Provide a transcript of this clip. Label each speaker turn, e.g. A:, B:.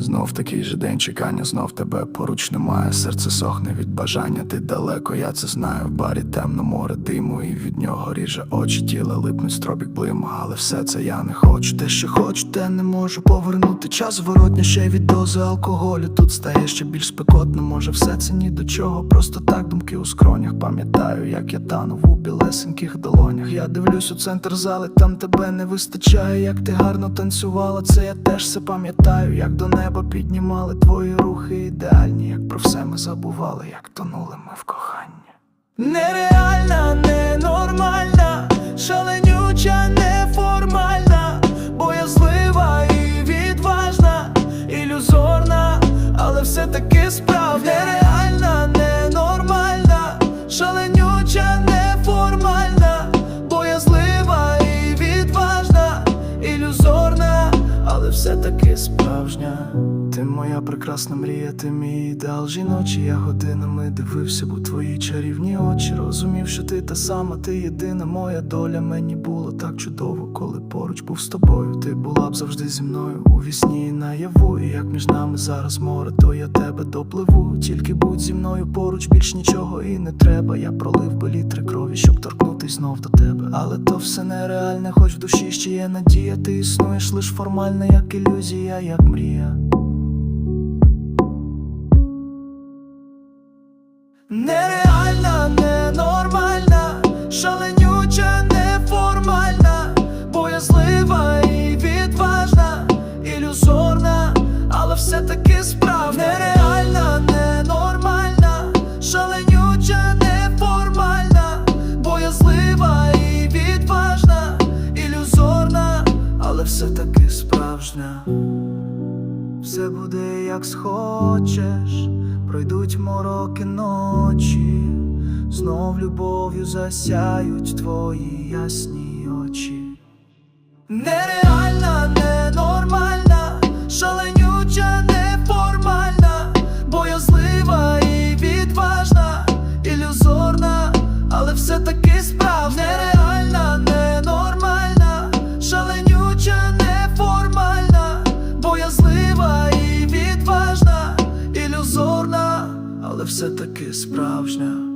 A: знов такий же день чекання, знов тебе поруч немає. Серце сохне від бажання, ти далеко, я це знаю. В барі темно море диму, і від нього ріже очі, тіла липнуть стробік блиму, але все це я не хочу. Те, що хочу, те не можу повернути. Час зворотня ще й від дози алкоголю. Тут стає ще більш спекотно, може, все це ні до чого. Просто так думки у скронях. Пам'ятаю, як я танув у білесеньких долонях. Я дивлюсь у центр зали, там тебе не вистачає. Як ти гарно танцювала, це я теж все пам'ятаю. Як до неба піднімали твої рухи ідеальні, як про все ми забували, як тонули ми в коханні. Нереальна, ненормальна, шаленюча, неформальна, боязлива і відважна, ілюзорна, але все таки таки справжня. Ти моя прекрасна мрія, ти мій ідеал жіночий. Я годинами дивився у твої чарівні очі. Розумів, що ти та сама, ти єдина моя доля. Мені було так чудово, коли поруч був з тобою. Ти була б завжди зі мною у вісні наяву. І як між нами зараз море, то я тебе допливу. Тільки будь зі мною поруч, більш нічого і не треба. Я пролив би літри крові, щоб торкнутись знов до тебе. Але то все нереальне, хоч в душі ще є надія. Ти існуєш лиш формально, як ілюзія, як мрія. Нереальна, ненормальна, шаленюча, неформальна, боязлива і відважна, ілюзорна, але все таки справжня Нереальна, ненормальна, шаленюча, неформальна, боязлива і відважна, ілюзорна, але все справжня. Все буде як схочеш, пройдуть мороки ночі, знов любов'ю засяють твої ясні очі. Нереальна, ненормальна, шаленюча, неформальна, боязлива і відважна, ілюзорна, але все але все таки справжня.